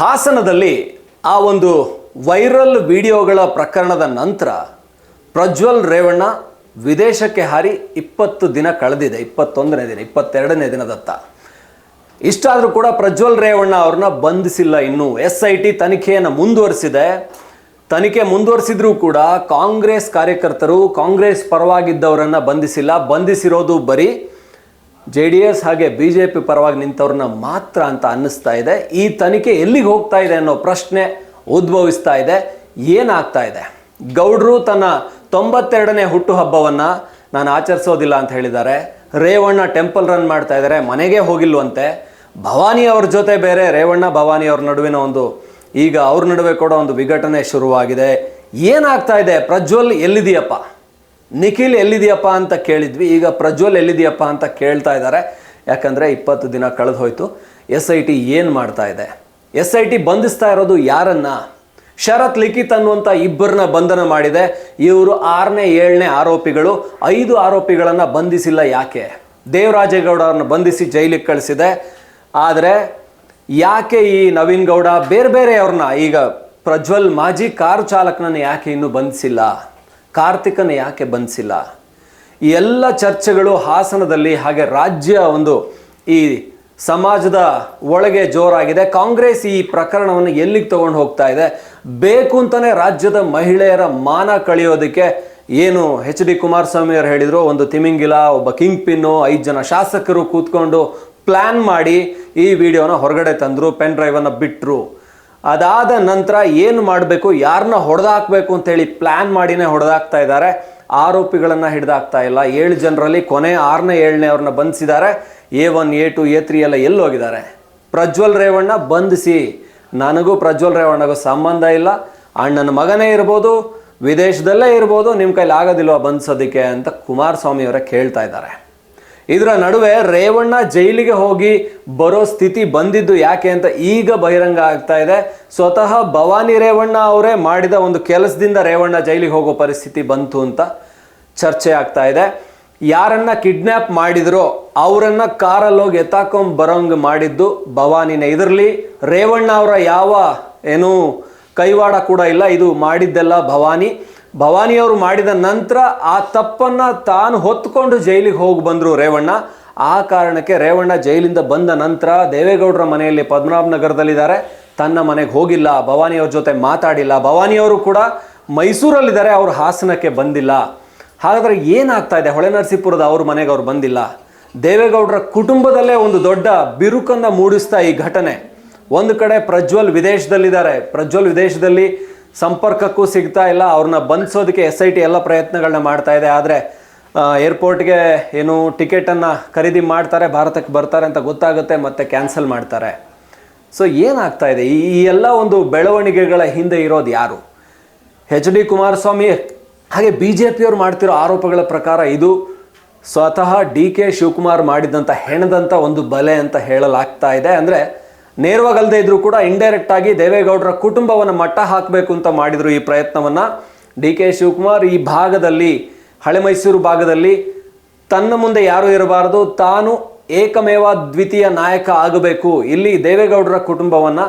ಹಾಸನದಲ್ಲಿ ಆ ಒಂದು ವೈರಲ್ ವಿಡಿಯೋಗಳ ಪ್ರಕರಣದ ನಂತರ ಪ್ರಜ್ವಲ್ ರೇವಣ್ಣ ವಿದೇಶಕ್ಕೆ ಹಾರಿ ಇಪ್ಪತ್ತು ದಿನ ಕಳೆದಿದೆ, ಇಪ್ಪತ್ತೊಂದನೇ ದಿನ, ಇಪ್ಪತ್ತೆರಡನೇ ದಿನದತ್ತ. ಇಷ್ಟಾದರೂ ಕೂಡ ಪ್ರಜ್ವಲ್ ರೇವಣ್ಣ ಅವ್ರನ್ನ ಬಂಧಿಸಿಲ್ಲ ಇನ್ನೂ. ಎಸ್ ಐ ಟಿ ತನಿಖೆಯನ್ನು ಮುಂದುವರಿಸಿದೆ. ತನಿಖೆ ಮುಂದುವರಿಸಿದ್ರೂ ಕೂಡ ಕಾಂಗ್ರೆಸ್ ಕಾರ್ಯಕರ್ತರು ಕಾಂಗ್ರೆಸ್ ಪರವಾಗಿದ್ದವರನ್ನು ಬಂಧಿಸಿಲ್ಲ. ಬಂಧಿಸಿರೋದು ಬರೀ ಜೆ ಡಿ ಎಸ್ ಹಾಗೆ ಬಿ ಜೆ ಪಿ ಪರವಾಗಿ ನಿಂತವ್ರನ್ನ ಮಾತ್ರ ಅಂತ ಅನ್ನಿಸ್ತಾ ಇದೆ. ಈ ತನಿಖೆ ಎಲ್ಲಿಗೆ ಹೋಗ್ತಾ ಇದೆ ಅನ್ನೋ ಪ್ರಶ್ನೆ ಉದ್ಭವಿಸ್ತಾ ಇದೆ. ಏನಾಗ್ತಾ ಇದೆ? ಗೌಡ್ರು ತನ್ನ ತೊಂಬತ್ತೆರಡನೇ ಹುಟ್ಟುಹಬ್ಬವನ್ನು ನಾನು ಆಚರಿಸೋದಿಲ್ಲ ಅಂತ ಹೇಳಿದ್ದಾರೆ. ರೇವಣ್ಣ ಟೆಂಪಲ್ ರನ್ ಮಾಡ್ತಾ ಇದ್ದಾರೆ. ಮನೆಗೆ ಹೋಗಿಲ್ವಂತೆ. ಭವಾನಿ ಅವ್ರ ಜೊತೆ ಬೇರೆ, ರೇವಣ್ಣ ಭವಾನಿ ಅವ್ರ ನಡುವಿನ ಒಂದು ಈಗ ಅವ್ರ ನಡುವೆ ಕೂಡ ಒಂದು ವಿಘಟನೆ ಶುರುವಾಗಿದೆ. ಏನಾಗ್ತಾ ಇದೆ? ಪ್ರಜ್ವಲ್ ಎಲ್ಲಿದೆಯಪ್ಪ ನಿಖಿಲ್ ಎಲ್ಲಿದೆಯಪ್ಪ ಅಂತ ಕೇಳಿದ್ವಿ. ಈಗ ಪ್ರಜ್ವಲ್ ಎಲ್ಲಿದೆಯಪ್ಪ ಅಂತ ಕೇಳ್ತಾ ಇದ್ದಾರೆ. ಯಾಕಂದರೆ ಇಪ್ಪತ್ತು ದಿನ ಕಳೆದು ಹೋಯಿತು. ಎಸ್ ಐ ಟಿ ಏನು ಮಾಡ್ತಾ ಇದೆ? ಎಸ್ ಐ ಟಿ ಬಂಧಿಸ್ತಾ ಇರೋದು ಯಾರನ್ನ? ಶರತ್ ಲಿಖಿತ್ ಅನ್ನುವಂಥ ಇಬ್ಬರನ್ನ ಬಂಧನ ಮಾಡಿದೆ. ಇವರು ಆರನೇ, ಏಳನೇ ಆರೋಪಿಗಳು. ಐದು ಆರೋಪಿಗಳನ್ನು ಬಂಧಿಸಿಲ್ಲ ಯಾಕೆ? ದೇವರಾಜೇಗೌಡ ಅವ್ರನ್ನ ಬಂಧಿಸಿ ಜೈಲಿಗೆ ಕಳಿಸಿದೆ. ಆದರೆ ಯಾಕೆ ಈ ನವೀನ್ ಗೌಡ? ಬೇರೆ ಬೇರೆಯವ್ರನ್ನ ಈಗ ಪ್ರಜ್ವಲ್ ಮಾಜಿ ಕಾರು ಚಾಲಕನನ್ನು ಯಾಕೆ ಇನ್ನೂ ಬಂಧಿಸಿಲ್ಲ? ಕಾರ್ತಿಕನ ಯಾಕೆ ಬಂಧಿಸಿಲ್ಲ ಈ ಎಲ್ಲ ಚರ್ಚೆಗಳು ಹಾಸನದಲ್ಲಿ ಹಾಗೆ ರಾಜ್ಯ ಒಂದು ಈ ಸಮಾಜದ ಒಳಗೆ ಜೋರಾಗಿದೆ. ಕಾಂಗ್ರೆಸ್ ಈ ಪ್ರಕರಣವನ್ನು ಎಲ್ಲಿಗೆ ತಗೊಂಡು ಹೋಗ್ತಾ ಇದೆ? ಬೇಕು ಅಂತಾನೆ ರಾಜ್ಯದ ಮಹಿಳೆಯರ ಮಾನ ಕಳೆಯೋದಕ್ಕೆ ಏನು ಎಚ್ ಡಿ ಕುಮಾರಸ್ವಾಮಿ ಅವರು ಹೇಳಿದ್ರು, ಒಂದು ತಿಮಿಂಗಿಲ, ಒಬ್ಬ ಕಿಂಗ್ ಪಿನ್ನು, ಐದು ಜನ ಶಾಸಕರು ಕೂತ್ಕೊಂಡು ಪ್ಲ್ಯಾನ್ ಮಾಡಿ ಈ ವಿಡಿಯೋನ ಹೊರಗಡೆ ತಂದರು, ಪೆನ್ ಡ್ರೈವನ್ನು ಬಿಟ್ಟರು ಅದಾದ ನಂತರ ಏನು ಮಾಡಬೇಕು ಯಾರನ್ನ ಹೊಡೆದಾಕ್ಬೇಕು ಅಂತೇಳಿ ಪ್ಲ್ಯಾನ್ ಮಾಡಿನೇ ಹೊಡೆದಾಕ್ತಾ ಇದ್ದಾರೆ. ಆರೋಪಿಗಳನ್ನು ಹಿಡ್ದಾಕ್ತಾ ಇಲ್ಲ. ಏಳು ಜನರಲ್ಲಿ ಕೊನೆ ಆರನೇ ಏಳನೇ ಅವ್ರನ್ನ ಬಂಧಿಸಿದ್ದಾರೆ. A one, A two, A three ಎಲ್ಲ ಎಲ್ಲಿ ಹೋಗಿದ್ದಾರೆ? ಪ್ರಜ್ವಲ್ ರೇವಣ್ಣ ಬಂಧಿಸಿ. ನನಗೂ ಪ್ರಜ್ವಲ್ ರೇವಣ್ಣಗೂ ಸಂಬಂಧ ಇಲ್ಲ. ಅಣ್ಣನ ಮಗನೇ ಇರ್ಬೋದು, ವಿದೇಶದಲ್ಲೇ ಇರ್ಬೋದು ನಿಮ್ಮ ಕೈಲಿ ಆಗೋದಿಲ್ವ ಬಂಧಿಸೋದಕ್ಕೆ ಅಂತ ಕುಮಾರಸ್ವಾಮಿ ಅವರೇ ಕೇಳ್ತಾ ಇದ್ದಾರೆ. ಇದರ ನಡುವೆ ರೇವಣ್ಣ ಜೈಲಿಗೆ ಹೋಗಿ ಬರೋ ಸ್ಥಿತಿ ಬಂದಿದ್ದು ಯಾಕೆ ಅಂತ ಈಗ ಬಹಿರಂಗ ಆಗ್ತಾ ಇದೆ. ಸ್ವತಃ ಭವಾನಿ ರೇವಣ್ಣ ಅವರೇ ಮಾಡಿದ ಒಂದು ಕೆಲಸದಿಂದ ರೇವಣ್ಣ ಜೈಲಿಗೆ ಹೋಗೋ ಪರಿಸ್ಥಿತಿ ಬಂತು ಅಂತ ಚರ್ಚೆ ಆಗ್ತಾ ಇದೆ. ಯಾರನ್ನ ಕಿಡ್ನ್ಯಾಪ್ ಮಾಡಿದ್ರೋ ಅವರನ್ನ ಕಾರಲ್ಲಿ ಹೋಗಿ ಎತ್ತಾಕೊಂಡ್ ಬರೋಂಗ್ ಮಾಡಿದ್ದು ಭವಾನಿನೇ. ಇದರಲ್ಲಿ ರೇವಣ್ಣ ಅವರ ಯಾವ ಏನು ಕೈವಾಡ ಕೂಡ ಇಲ್ಲ. ಇದು ಮಾಡಿದ್ದೆಲ್ಲ ಭವಾನಿ. ಭವಾನಿ ಅವರು ಮಾಡಿದ ನಂತರ ಆ ತಪ್ಪನ್ನ ತಾನು ಹೊತ್ಕೊಂಡು ಜೈಲಿಗೆ ಹೋಗಿ ಬಂದರು ರೇವಣ್ಣ. ಆ ಕಾರಣಕ್ಕೆ ರೇವಣ್ಣ ಜೈಲಿಂದ ಬಂದ ನಂತರ ದೇವೇಗೌಡರ ಮನೆಯಲ್ಲಿ ಪದ್ಮನಾಭ ನಗರದಲ್ಲಿದ್ದಾರೆ. ತನ್ನ ಮನೆಗೆ ಹೋಗಿಲ್ಲ, ಭವಾನಿಯವ್ರ ಜೊತೆ ಮಾತಾಡಿಲ್ಲ. ಭವಾನಿಯವರು ಕೂಡ ಮೈಸೂರಲ್ಲಿದ್ದಾರೆ, ಅವರು ಹಾಸನಕ್ಕೆ ಬಂದಿಲ್ಲ. ಹಾಗಾದರೆ ಏನಾಗ್ತಾ ಇದೆ? ಹೊಳೆನರಸೀಪುರದ ಅವ್ರ ಮನೆಗೆ ಅವ್ರು ಬಂದಿಲ್ಲ. ದೇವೇಗೌಡರ ಕುಟುಂಬದಲ್ಲೇ ಒಂದು ದೊಡ್ಡ ಬಿರುಕನ್ನು ಮೂಡಿಸ್ತಾ ಈ ಘಟನೆ. ಒಂದು ಕಡೆ ಪ್ರಜ್ವಲ್ ವಿದೇಶದಲ್ಲಿದ್ದಾರೆ. ಪ್ರಜ್ವಲ್ ವಿದೇಶದಲ್ಲಿ ಸಂಪರ್ಕಕ್ಕೂ ಸಿಗ್ತಾ ಇಲ್ಲ. ಅವ್ರನ್ನ ಬಂಧಿಸೋದಕ್ಕೆ ಎಸ್ ಐ ಟಿ ಎಲ್ಲ ಪ್ರಯತ್ನಗಳನ್ನ ಮಾಡ್ತಾ ಇದೆ. ಆದರೆ ಏರ್ಪೋರ್ಟ್ಗೆ ಏನು ಟಿಕೆಟನ್ನು ಖರೀದಿ ಮಾಡ್ತಾರೆ, ಭಾರತಕ್ಕೆ ಬರ್ತಾರೆ ಅಂತ ಗೊತ್ತಾಗುತ್ತೆ, ಮತ್ತೆ ಕ್ಯಾನ್ಸಲ್ ಮಾಡ್ತಾರೆ. ಸೊ ಏನಾಗ್ತಾ ಇದೆ? ಈ ಎಲ್ಲ ಒಂದು ಬೆಳವಣಿಗೆಗಳ ಹಿಂದೆ ಇರೋದು ಯಾರು? ಎಚ್ ಡಿ ಕುಮಾರಸ್ವಾಮಿ, ಹಾಗೆ ಬಿ ಜೆ ಪಿಯವರು ಮಾಡ್ತಿರೋ ಆರೋಪಗಳ ಪ್ರಕಾರ ಇದು ಸ್ವತಃ ಡಿ ಕೆ ಶಿವಕುಮಾರ್ ಮಾಡಿದಂಥ ಹೆಣದಂಥ ಒಂದು ಬಲೆ ಅಂತ ಹೇಳಲಾಗ್ತಾ ಇದೆ. ಅಂದರೆ ನೇರವಾಗಲ್ಲದೆ ಇದ್ರೂ ಕೂಡ ಇಂಡೈರೆಕ್ಟ್ ಆಗಿ ದೇವೇಗೌಡರ ಕುಟುಂಬವನ್ನು ಮಟ್ಟ ಹಾಕಬೇಕು ಅಂತ ಮಾಡಿದ್ರು ಈ ಪ್ರಯತ್ನವನ್ನ ಡಿ ಕೆ ಶಿವಕುಮಾರ್. ಈ ಭಾಗದಲ್ಲಿ ಹಳೆ ಮೈಸೂರು ಭಾಗದಲ್ಲಿ ತನ್ನ ಮುಂದೆ ಯಾರು ಇರಬಾರದು, ತಾನು ಏಕಮೇವ ದ್ವಿತೀಯ ನಾಯಕ ಆಗಬೇಕು. ಇಲ್ಲಿ ದೇವೇಗೌಡರ ಕುಟುಂಬವನ್ನ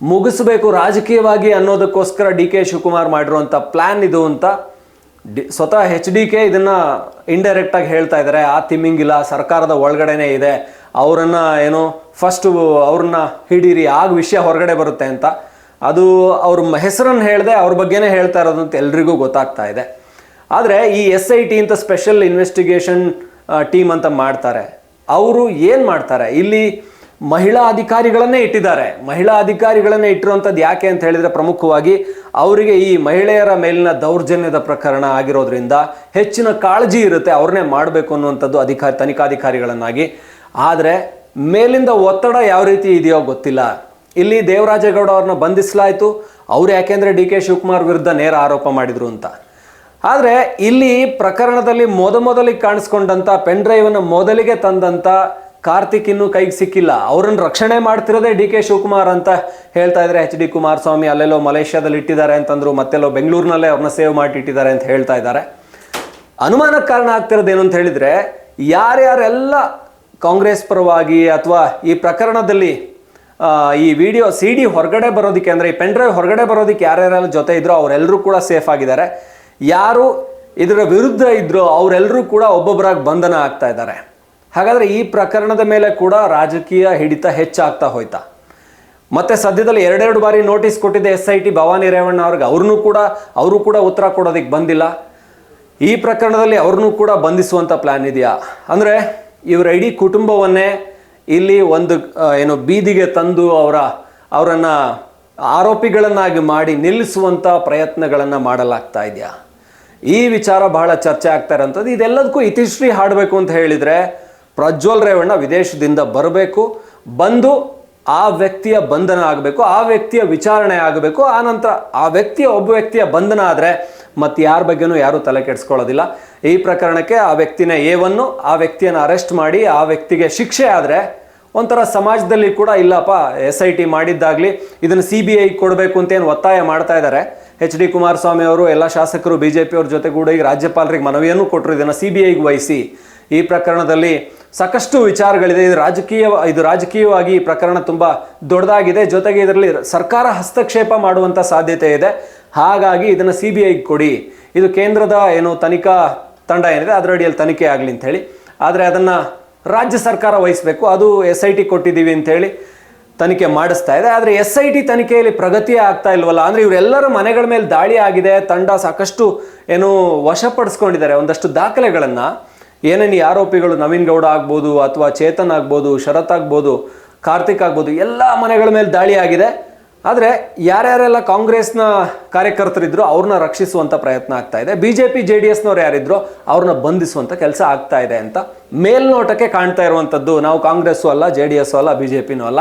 ಮುಗಿಸಬೇಕು ರಾಜಕೀಯವಾಗಿ ಅನ್ನೋದಕ್ಕೋಸ್ಕರ ಡಿ ಕೆ ಶಿವಕುಮಾರ್ ಮಾಡಿರುವಂಥ ಪ್ಲ್ಯಾನ್ ಇದು ಅಂತ ಡಿ ಸ್ವತಃ ಎಚ್ ಡಿ ಕೆ ಇದನ್ನು ಇಂಡೈರೆಕ್ಟಾಗಿ ಹೇಳ್ತಾ ಇದ್ದಾರೆ ಆ ತಿಮ್ಮಿಂಗಿಲ್ಲ ಸರ್ಕಾರದ ಒಳಗಡೆನೇ ಇದೆ. ಅವರನ್ನು ಏನೋ ಫಸ್ಟು ಅವ್ರನ್ನ ಹಿಡೀರಿ, ಆಗ ವಿಷಯ ಹೊರಗಡೆ ಬರುತ್ತೆ ಅಂತ. ಅದು ಅವ್ರ ಹೆಸರನ್ನು ಹೇಳದೆ ಅವ್ರ ಬಗ್ಗೆನೇ ಹೇಳ್ತಾ ಇರೋದು ಅಂತ ಎಲ್ರಿಗೂ ಗೊತ್ತಾಗ್ತಾ ಇದೆ. ಆದರೆ ಈ ಎಸ್ ಐ ಟಿ ಅಂತ ಸ್ಪೆಷಲ್ ಇನ್ವೆಸ್ಟಿಗೇಷನ್ ಟೀಮ್ ಅಂತ ಮಾಡ್ತಾರೆ. ಅವರು ಏನು ಮಾಡ್ತಾರೆ? ಇಲ್ಲಿ ಮಹಿಳಾ ಅಧಿಕಾರಿಗಳನ್ನೇ ಇಟ್ಟಿದ್ದಾರೆ. ಮಹಿಳಾ ಅಧಿಕಾರಿಗಳನ್ನೇ ಇಟ್ಟಿರುವಂಥದ್ದು ಯಾಕೆ ಅಂತ ಹೇಳಿದರೆ ಪ್ರಮುಖವಾಗಿ ಅವರಿಗೆ ಈ ಮಹಿಳೆಯರ ಮೇಲಿನ ದೌರ್ಜನ್ಯದ ಪ್ರಕರಣ ಆಗಿರೋದ್ರಿಂದ ಹೆಚ್ಚಿನ ಕಾಳಜಿ ಇರುತ್ತೆ ಅವ್ರನ್ನೇ ಮಾಡಬೇಕು ಅನ್ನುವಂಥದ್ದು ಅಧಿಕಾರಿ ತನಿಖಾಧಿಕಾರಿಗಳನ್ನಾಗಿ. ಆದರೆ ಮೇಲಿಂದ ಒತ್ತಡ ಯಾವ ರೀತಿ ಇದೆಯೋ ಗೊತ್ತಿಲ್ಲ. ಇಲ್ಲಿ ದೇವರಾಜೇಗೌಡ ಅವ್ರನ್ನ ಬಂಧಿಸಲಾಯಿತು. ಅವ್ರು ಯಾಕೆಂದರೆ ಡಿ ಕೆ ಶಿವಕುಮಾರ್ ವಿರುದ್ಧ ನೇರ ಆರೋಪ ಮಾಡಿದರು ಅಂತ. ಆದರೆ ಇಲ್ಲಿ ಪ್ರಕರಣದಲ್ಲಿ ಮೊದಮೊದಲಿಗೆ ಕಾಣಿಸ್ಕೊಂಡಂಥ ಪೆನ್ ಡ್ರೈವನ್ನು ಮೊದಲಿಗೆ ತಂದಂಥ ಕಾರ್ತಿಕ್ ಇನ್ನೂ ಕೈಗೆ ಸಿಕ್ಕಿಲ್ಲ. ಅವರನ್ನು ರಕ್ಷಣೆ ಮಾಡ್ತಿರೋದೇ ಡಿ ಕೆ ಶಿವಕುಮಾರ್ ಅಂತ ಹೇಳ್ತಾ ಇದ್ದಾರೆ. ಎಚ್ ಡಿ ಕುಮಾರಸ್ವಾಮಿ ಅಲ್ಲೆಲ್ಲೋ ಮಲೇಷ್ಯಾದಲ್ಲಿ ಇಟ್ಟಿದ್ದಾರೆ ಅಂತಂದ್ರು, ಮತ್ತೆಲ್ಲೋ ಬೆಂಗಳೂರಿನಲ್ಲೇ ಅವ್ರನ್ನ ಸೇವ್ ಮಾಡಿ ಇಟ್ಟಿದ್ದಾರೆ ಅಂತ ಹೇಳ್ತಾ ಇದ್ದಾರೆ. ಅನುಮಾನಕ್ಕೆ ಕಾರಣ ಆಗ್ತಿರೋದೇನು ಅಂತ ಹೇಳಿದರೆ, ಯಾರ್ಯಾರೆಲ್ಲ ಕಾಂಗ್ರೆಸ್ ಪರವಾಗಿ ಅಥವಾ ಈ ಪ್ರಕರಣದಲ್ಲಿ ಈ ವಿಡಿಯೋ ಸಿ ಡಿ ಹೊರಗಡೆ ಬರೋದಕ್ಕೆ ಅಂದರೆ ಈ ಪೆನ್ ಡ್ರೈವ್ ಹೊರಗಡೆ ಬರೋದಕ್ಕೆ ಯಾರ್ಯಾರೆಲ್ಲ ಜೊತೆ ಇದ್ರೋ ಅವರೆಲ್ಲರೂ ಕೂಡ ಸೇಫ್ ಆಗಿದ್ದಾರೆ. ಯಾರು ಇದರ ವಿರುದ್ಧ ಇದ್ರೋ ಅವರೆಲ್ಲರೂ ಕೂಡ ಒಬ್ಬೊಬ್ಬರಾಗಿ ಬಂಧನ ಆಗ್ತಾ ಇದ್ದಾರೆ. ಹಾಗಾದರೆ ಈ ಪ್ರಕರಣದ ಮೇಲೆ ಕೂಡ ರಾಜಕೀಯ ಹಿಡಿತ ಹೆಚ್ಚಾಗ್ತಾ ಹೋಯ್ತಾ. ಮತ್ತೆ ಸದ್ಯದಲ್ಲಿ ಎರಡೆರಡು ಬಾರಿ ನೋಟಿಸ್ ಕೊಟ್ಟಿದ್ದೆ S I T Bhavani Revanna ಅವ್ರಿಗೆ ಅವ್ರನ್ನೂ ಕೂಡ, ಅವರು ಕೂಡ ಉತ್ತರ ಕೊಡೋದಕ್ಕೆ ಬಂದಿಲ್ಲ. ಈ ಪ್ರಕರಣದಲ್ಲಿ ಅವ್ರನ್ನೂ ಕೂಡ ಬಂಧಿಸುವಂಥ ಪ್ಲ್ಯಾನ್ ಇದೆಯಾ? ಅಂದರೆ ಇವರ ಇಡೀ ಕುಟುಂಬವನ್ನೇ ಇಲ್ಲಿ ಒಂದು ಏನು ಬೀದಿಗೆ ತಂದು ಅವರ, ಅವರನ್ನು ಆರೋಪಿಗಳನ್ನಾಗಿ ಮಾಡಿ ನಿಲ್ಲಿಸುವಂಥ ಪ್ರಯತ್ನಗಳನ್ನು ಮಾಡಲಾಗ್ತಾ ಇದೆಯಾ? ಈ ವಿಚಾರ ಬಹಳ ಚರ್ಚೆ ಆಗ್ತಾ ಇರೋಂಥದ್ದು. ಇದೆಲ್ಲದಕ್ಕೂ ಇತಿಶ್ರೀ ಹಾಡಬೇಕು ಅಂತ ಹೇಳಿದರೆ ಪ್ರಜ್ವಲ್ ರೇವಣ್ಣ ವಿದೇಶದಿಂದ ಬರಬೇಕು. ಬಂದು ಆ ವ್ಯಕ್ತಿಯ ಬಂಧನ ಆಗಬೇಕು, ಆ ವ್ಯಕ್ತಿಯ ವಿಚಾರಣೆ ಆಗಬೇಕು, ಆ ನಂತರ ಆ ವ್ಯಕ್ತಿಯ ಒಬ್ಬ ವ್ಯಕ್ತಿಯ ಬಂಧನ ಆದರೆ ಮತ್ತೆ ಯಾರ ಬಗ್ಗೆನೂ ಯಾರೂ ತಲೆ ಕೆಡಿಸ್ಕೊಳ್ಳೋದಿಲ್ಲ. ಈ ಪ್ರಕರಣಕ್ಕೆ ಆ ವ್ಯಕ್ತಿನ ಏವನ್ನು ಆ ವ್ಯಕ್ತಿಯನ್ನು ಅರೆಸ್ಟ್ ಮಾಡಿ, ಆ ವ್ಯಕ್ತಿಗೆ ಶಿಕ್ಷೆ ಆದರೆ ಒಂಥರ ಸಮಾಜದಲ್ಲಿ ಕೂಡ ಇಲ್ಲಪ್ಪ ಎಸ್ ಐ ಟಿ ಮಾಡಿದ್ದಾಗಲಿ, ಇದನ್ನು ಸಿ ಬಿ ಐ ಕೊಡಬೇಕು ಅಂತ ಏನು ಒತ್ತಾಯ ಮಾಡ್ತಾ ಇದ್ದಾರೆ ಎಚ್ ಡಿ ಕುಮಾರಸ್ವಾಮಿ ಅವರು, ಎಲ್ಲ ಶಾಸಕರು ಬಿ ಜೆ ಪಿಯವ್ರ ಜೊತೆ ಕೂಡ ಈಗ ರಾಜ್ಯಪಾಲರಿಗೆ ಮನವಿಯನ್ನು ಕೊಟ್ಟರು ಇದನ್ನು ಸಿ ಬಿ ಐಗೆ ವಹಿಸಿ. ಈ ಪ್ರಕರಣದಲ್ಲಿ ಸಾಕಷ್ಟು ವಿಚಾರಗಳಿದೆ. ಇದು ರಾಜಕೀಯ, ಇದು ರಾಜಕೀಯವಾಗಿ ಈ ಪ್ರಕರಣ ತುಂಬ ದೊಡ್ಡದಾಗಿದೆ. ಜೊತೆಗೆ ಇದರಲ್ಲಿ ಸರ್ಕಾರ ಹಸ್ತಕ್ಷೇಪ ಮಾಡುವಂಥ ಸಾಧ್ಯತೆ ಇದೆ. ಹಾಗಾಗಿ ಇದನ್ನು ಸಿ ಬಿ ಐಗೆ ಕೊಡಿ. ಇದು ಕೇಂದ್ರದ ಏನು ತನಿಖಾ ತಂಡ ಏನಿದೆ, ಅದರ ಅಡಿಯಲ್ಲಿ ತನಿಖೆ ಆಗಲಿ ಅಂತ ಹೇಳಿ. ಆದರೆ ಅದನ್ನು ರಾಜ್ಯ ಸರ್ಕಾರ ವಹಿಸಬೇಕು. ಅದು ಎಸ್ ಐ ಟಿ ಕೊಟ್ಟಿದ್ದೀವಿ ಅಂತೇಳಿ ತನಿಖೆ ಮಾಡಿಸ್ತಾ ಇದೆ. ಆದರೆ ಎಸ್ ಐ ಟಿ ತನಿಖೆಯಲ್ಲಿ ಪ್ರಗತಿ ಆಗ್ತಾ ಇಲ್ವಲ್ಲ? ಅಂದರೆ ಇವರೆಲ್ಲರ ಮನೆಗಳ ಮೇಲೆ ದಾಳಿ ಆಗಿದೆ. ತಂಡ ಸಾಕಷ್ಟು ಏನು ವಶಪಡಿಸ್ಕೊಂಡಿದ್ದಾರೆ ಒಂದಷ್ಟು ದಾಖಲೆಗಳನ್ನು ಏನೇನು ಈ ಆರೋಪಿಗಳು ನವೀನ್ ಗೌಡ ಆಗ್ಬೋದು ಅಥವಾ ಚೇತನ್ ಆಗ್ಬೋದು, ಶರತ್ ಆಗ್ಬೋದು, ಕಾರ್ತಿಕ್ ಆಗ್ಬೋದು, ಎಲ್ಲ ಮನೆಗಳ ಮೇಲೆ ದಾಳಿ ಆಗಿದೆ. ಆದರೆ ಯಾರ್ಯಾರೆಲ್ಲ ಕಾಂಗ್ರೆಸ್ನ ಕಾರ್ಯಕರ್ತರಿದ್ರು ಅವ್ರನ್ನ ರಕ್ಷಿಸುವಂಥ ಪ್ರಯತ್ನ ಆಗ್ತಾ ಇದೆ. B J P J D ಎಸ್ನವ್ರು ಯಾರಿದ್ರು ಅವ್ರನ್ನ ಬಂಧಿಸುವಂಥ ಕೆಲಸ ಆಗ್ತಾ ಇದೆ ಅಂತ ಮೇಲ್ನೋಟಕ್ಕೆ ಕಾಣ್ತಾ ಇರುವಂಥದ್ದು ನಾವು ಕಾಂಗ್ರೆಸ್ಸು ಅಲ್ಲ ಜೆ ಡಿ ಎಸ್ಸು ಅಲ್ಲ ಬಿ ಜೆ ಪಿನೂ ಅಲ್ಲ.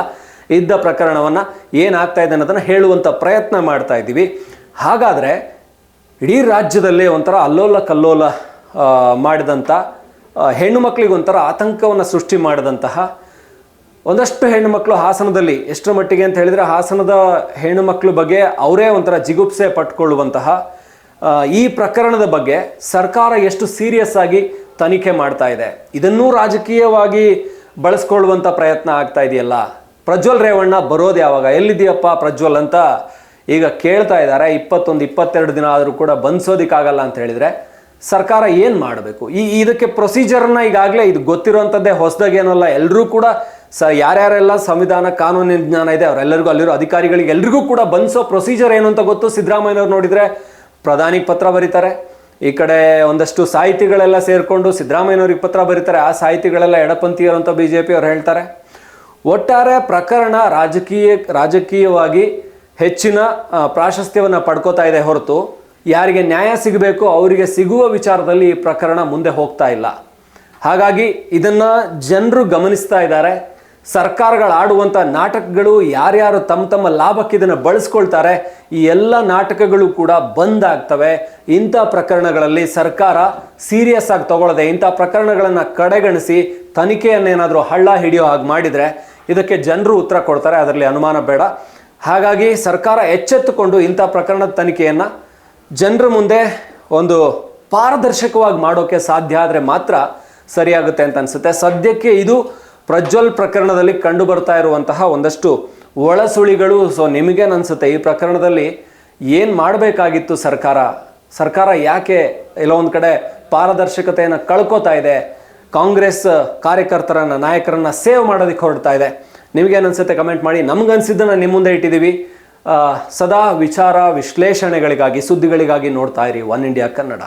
ಇದ್ದ ಪ್ರಕರಣವನ್ನು ಏನಾಗ್ತಾ ಇದೆ ಅನ್ನೋದನ್ನು ಹೇಳುವಂಥ ಪ್ರಯತ್ನ ಮಾಡ್ತಾ ಇದ್ದೀವಿ. ಹಾಗಾದರೆ ಇಡೀ ರಾಜ್ಯದಲ್ಲೇ ಒಂಥರ ಅಲ್ಲೋಲ ಕಲ್ಲೋಲ ಮಾಡಿದಂಥ ಹೆಣ್ಣು ಮಕ್ಕಳಿಗೆ ಒಂಥರ ಆತಂಕವನ್ನು ಸೃಷ್ಟಿ ಮಾಡಿದಂತಹ ಒಂದಷ್ಟು ಹೆಣ್ಣು ಮಕ್ಕಳು ಹಾಸನದಲ್ಲಿ, ಎಷ್ಟರ ಮಟ್ಟಿಗೆ ಅಂತ ಹೇಳಿದರೆ ಹಾಸನದ ಹೆಣ್ಣು ಮಕ್ಕಳ ಬಗ್ಗೆ ಅವರೇ ಒಂಥರ ಜಿಗುಪ್ಸೆ ಪಟ್ಕೊಳ್ಳುವಂತಹ ಈ ಪ್ರಕರಣದ ಬಗ್ಗೆ ಸರ್ಕಾರ ಎಷ್ಟು ಸೀರಿಯಸ್ ಆಗಿ ತನಿಖೆ ಮಾಡ್ತಾ ಇದೆ. ಇದನ್ನೂ ರಾಜಕೀಯವಾಗಿ ಬಳಸ್ಕೊಳ್ಳುವಂಥ ಪ್ರಯತ್ನ ಆಗ್ತಾ ಇದೆಯಲ್ಲ? ಪ್ರಜ್ವಲ್ ರೇವಣ್ಣ ಬರೋದು ಯಾವಾಗ? ಎಲ್ಲಿದೆಯಪ್ಪ ಪ್ರಜ್ವಲ್ ಅಂತ ಈಗ ಕೇಳ್ತಾ ಇದ್ದಾರೆ. ಇಪ್ಪತ್ತೊಂದು, ಇಪ್ಪತ್ತೆರಡು ದಿನ ಆದರೂ ಕೂಡ ಬಂದಿಸೋದಕ್ಕಾಗಲ್ಲ ಅಂತ ಹೇಳಿದರೆ ಸರ್ಕಾರ ಏನು ಮಾಡಬೇಕು? ಈ ಇದಕ್ಕೆ ಪ್ರೊಸೀಜರ್ನ ಈಗಾಗಲೇ ಇದು ಗೊತ್ತಿರುವಂಥದ್ದೇ ಹೊಸದಾಗಿ ಏನಲ್ಲ ಎಲ್ಲರೂ ಕೂಡ ಸ ಯಾರ್ಯಾರೆಲ್ಲ ಸಂವಿಧಾನ ಕಾನೂನಿನ ಜ್ಞಾನ ಇದೆ, ಅವರೆಲ್ಲರಿಗೂ ಅಲ್ಲಿರೋ ಅಧಿಕಾರಿಗಳಿಗೆ ಎಲ್ರಿಗೂ ಕೂಡ ಬಂದಿಸೋ ಪ್ರೊಸೀಜರ್ ಏನು ಅಂತ ಗೊತ್ತು? ಸಿದ್ದರಾಮಯ್ಯನವ್ರು ನೋಡಿದರೆ ಪ್ರಧಾನಿಗೆ ಪತ್ರ ಬರೀತಾರೆ, ಈ ಕಡೆ ಒಂದಷ್ಟು ಸಾಹಿತಿಗಳೆಲ್ಲ ಸೇರಿಕೊಂಡು ಸಿದ್ದರಾಮಯ್ಯನವ್ರಿಗೆ ಪತ್ರ ಬರೀತಾರೆ, ಆ ಸಾಹಿತಿಗಳೆಲ್ಲ ಎಡಪಂಥೀಯರು ಅಂತ ಬಿ ಜೆ ಪಿಯವ್ರು ಹೇಳ್ತಾರೆ. ಒಟ್ಟಾರೆ ಪ್ರಕರಣ ರಾಜಕೀಯ, ರಾಜಕೀಯವಾಗಿ ಹೆಚ್ಚಿನ ಪ್ರಾಶಸ್ತ್ಯವನ್ನು ಪಡ್ಕೋತಾ ಇದೆ ಹೊರತು ಯಾರಿಗೆ ನ್ಯಾಯ ಸಿಗಬೇಕು, ಅವರಿಗೆ ಸಿಗುವ ವಿಚಾರದಲ್ಲಿ ಈ ಪ್ರಕರಣ ಮುಂದೆ ಹೋಗ್ತಾ ಇಲ್ಲ. ಹಾಗಾಗಿ ಇದನ್ನು ಜನರು ಗಮನಿಸ್ತಾ ಇದ್ದಾರೆ. ಸರ್ಕಾರಗಳು ಆಡುವಂಥ ನಾಟಕಗಳು ಯಾರ್ಯಾರು ತಮ್ಮ ತಮ್ಮ ಲಾಭಕ್ಕೆ ಇದನ್ನು ಬಳಸ್ಕೊಳ್ತಾರೆ, ಈ ಎಲ್ಲ ನಾಟಕಗಳು ಕೂಡ ಬಂದ್ ಆಗ್ತವೆ. ಇಂಥ ಪ್ರಕರಣಗಳಲ್ಲಿ ಸರ್ಕಾರ ಸೀರಿಯಸ್ ಆಗಿ ತಗೊಳ್ಳದೆ ಇಂಥ ಪ್ರಕರಣಗಳನ್ನು ಕಡೆಗಣಿಸಿ ತನಿಖೆಯನ್ನೇನಾದರೂ ಹಳ್ಳ ಹಿಡಿಯೋ ಹಾಗೆ ಮಾಡಿದರೆ ಇದಕ್ಕೆ ಜನರು ಉತ್ತರ ಕೊಡ್ತಾರೆ. ಅದರಲ್ಲಿ ಅನುಮಾನ ಬೇಡ. ಹಾಗಾಗಿ ಸರ್ಕಾರ ಎಚ್ಚೆತ್ತುಕೊಂಡು ಇಂಥ ಪ್ರಕರಣದ ತನಿಖೆಯನ್ನು ಜನರ ಮುಂದೆ ಒಂದು ಪಾರದರ್ಶಕವಾಗಿ ಮಾಡೋಕ್ಕೆ ಸಾಧ್ಯ ಆದರೆ ಮಾತ್ರ ಸರಿಯಾಗುತ್ತೆ ಅಂತ ಅನಿಸುತ್ತೆ. ಸದ್ಯಕ್ಕೆ ಇದು ಪ್ರಜ್ವಲ್ ಪ್ರಕರಣದಲ್ಲಿ ಕಂಡು ಬರ್ತಾ ಇರುವಂತಹ ಒಂದಷ್ಟು ಒಳಸುಳಿಗಳು. ಸೊ ನಿಮಗೇನು ಅನಿಸುತ್ತೆ ಈ ಪ್ರಕರಣದಲ್ಲಿ ಏನು ಮಾಡಬೇಕಾಗಿತ್ತು ಸರ್ಕಾರ? ಸರ್ಕಾರ ಯಾಕೆ ಒಂದು ಕಡೆ ಪಾರದರ್ಶಕತೆಯನ್ನು ಕಳ್ಕೊತಾ ಇದೆ? ಕಾಂಗ್ರೆಸ್ ಕಾರ್ಯಕರ್ತರನ್ನು, ನಾಯಕರನ್ನ ಸೇವ್ ಮಾಡೋದಕ್ಕೆ ಹೊರಡ್ತಾ ಇದೆ. ನಿಮಗೇನು ಅನ್ಸುತ್ತೆ? ಕಮೆಂಟ್ ಮಾಡಿ. ನಮ್ಗೆ ಅನಿಸಿದ್ದನ್ನು ನಿಮ್ಮ ಮುಂದೆ ಇಟ್ಟಿದ್ದೀವಿ ಸದಾ ವಿಚಾರ ವಿಶ್ಲೇಷಣೆಗಳಿಗಾಗಿ ಸುದ್ದಿಗಳಿಗಾಗಿ ನೋಡ್ತಾ ಇರಿ. One India Kannada.